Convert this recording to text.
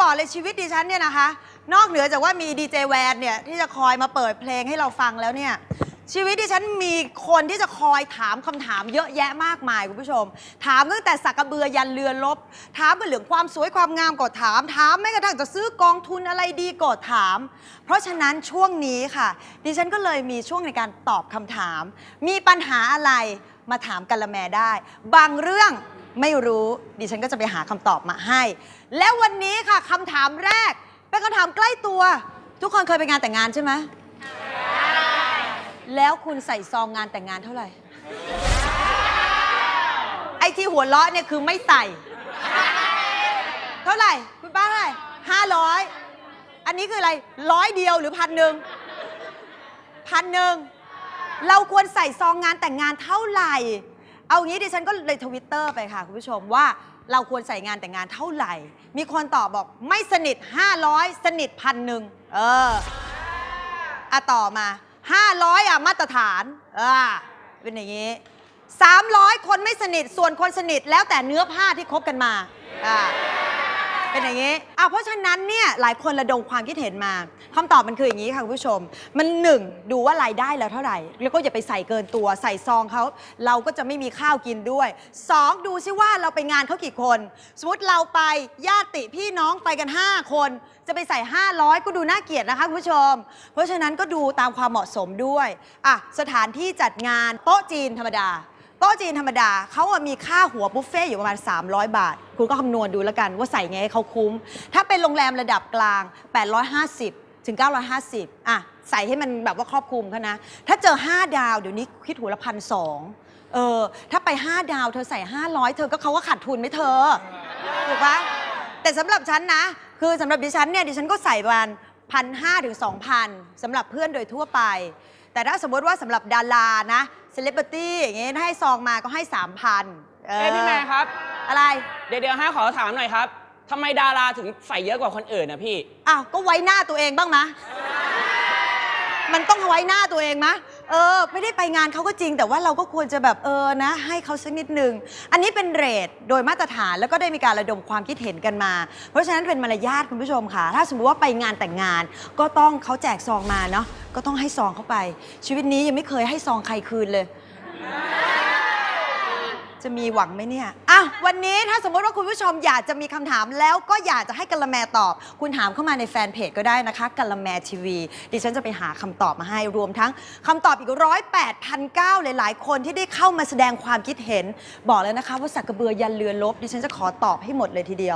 บอกเลยชีวิตดิฉันเนี่ยนะคะ นอกเหนือจากว่ามีดีเจแวนเนี่ยที่จะคอยมาเปิดเพลงให้เราฟังแล้วเนี่ย ชีวิตดิฉันมีคนที่จะคอยถามคำถามเยอะแยะมากมายคุณผู้ชม ถามตั้งแต่สักกระเบือยันเรือลบ ถามเรื่องความสวยความงามก็ถาม ถามแม้กระทั่งจะซื้อกองทุนอะไรดีก็ถาม เพราะฉะนั้นช่วงนี้ค่ะ ดิฉันก็เลยมีช่วงในการตอบคำถาม มีปัญหาอะไรมาถามกัละแมได้ บางเรื่อง ไม่รู้ดิฉันก็จะไปหาคำตอบมาให้ แล้ววันนี้ค่ะคำถามแรก เป็นคำถามใกล้ตัว ทุกคนเคยไปงานแต่งงานใช่ไหมแล้วคุณใส่ซองงานแต่งงานเท่าไหร่ ไอ้ที่หัวเราะเนี่ยคือไม่ใส่ เท่าไหร่ คุณป้าเท่าไหร่ห้าร้อยอันนี้คืออะไรร้อยเดียวหรือพันหนึ่งพันหนึ่งเราควรใส่ซองงานแต่งงานเท่าไหร่ เอางี้ดิฉันก็เลยทวิตเตอร์ไปค่ะคุณผู้ชมว่าเราควรใส่งานแต่งงานเท่าไหร่ มีคนตอบบอกไม่สนิท 500 สนิทพันหนึ่งเอออะต่อมา 500อะมาตรฐานอ่าเป็นอย่างนี้ 300 คนไม่สนิทส่วนคนสนิทแล้วแต่เนื้อผ้าที่คบกันมาอ่า เป็นอย่างนี้อะเพราะฉะนั้นเนี่ยหลายคนระดมความคิดเห็นมาคำตอบมันคืออย่างนี้ค่ะคุณผู้ชม มันหนึ่งดูว่ารายได้แล้วเท่าไหร่ แล้วก็อย่าไปใส่เกินตัวใส่ซองเขาเราก็จะไม่มีข้าวกินด้วยสองดูซิว่าเราไปงานเขากี่คน สมมติเราไปญาติพี่น้องไปกัน 5 คน จะไปใส่ 500 ก็ดูน่าเกลียดนะคะคุณผู้ชม เพราะฉะนั้นก็ดูตามความเหมาะสมด้วยอะสถานที่จัดงานโต๊ะจีนธรรมดา โต๊ะจีนธรรมดาเขาอะมีค่าหัวบุฟเฟ่อยู่ประมาณ 300 บาท คุณก็คำนวณดูแล้วกันว่าใส่ไงให้เขาคุ้ม ถ้าเป็นโรงแรมระดับกลาง 850 ถึง 950 อะ ใส่ให้มันแบบว่าครอบคลุมเขานะ ถ้าเจอ 5 ดาวเดี๋ยวนี้คิดหัวละพันสองเออ ถ้าไป 5 ดาวเธอใส่ 500 เธอก็เขาก็ขาดทุนไหมเธอ ถูกปะแต่สำหรับฉันนะ คือสำหรับดิฉันเนี่ยดิฉันก็ใส่ประมาณพันห้าถึงสองพันสำหรับเพื่อนโดยทั่วไป แต่ถ้าสมมติว่าสำหรับดารานะเซเลบริตี้อย่างเงี้ยถ้าให้ซองมาก็ให้สามพันเอ้ยพี่แม่ครับ อะไร เดี๋ยวเดี๋ยวให้ขอถามหน่อยครับทำไมดาราถึงใส่เยอะกว่าคนอื่นนะพี่ อ้าว ก็ไว้หน้าตัวเองบ้างมะ มันต้องไว้หน้าตัวเองมะ เออ ไม่ได้ไปงานเขาก็จริง แต่ว่าเราก็ควรจะแบบเออนะ ให้เขาสักนิดนึง อันนี้เป็นเรทโดยมาตรฐานแล้วก็ได้มีการระดมความคิดเห็นกันมา เพราะฉะนั้นเป็นมารยาทคุณผู้ชมค่ะ ถ้าสมมติว่าไปงานแต่งงาน ก็ต้องเขาแจกซองมาเนาะก็ต้องให้ซองเข้าไป ชีวิตนี้ยังไม่เคยให้ซองใครคืนเลย จะมีหวังไหมเนี่ยะวันนี้ถ้าสมมติว่าคุณผู้ชมอยากจะมีคำถามแล้วก็อยากจะให้กัลแมตอบ คุณถามเข้ามาในแฟนเพจก็ได้นะคะกัลแมทีวี ดิฉันจะไปหาคำตอบมาให้รวมทั้งคำตอบอีกร้อยแปดพันเก้าหลายๆ คนที่ได้เข้ามาแสดงความคิดเห็น บอกเลยนะคะว่าสักกระเบือยันเรือลบดิฉันจะขอตอบให้หมดเลยทีเดียว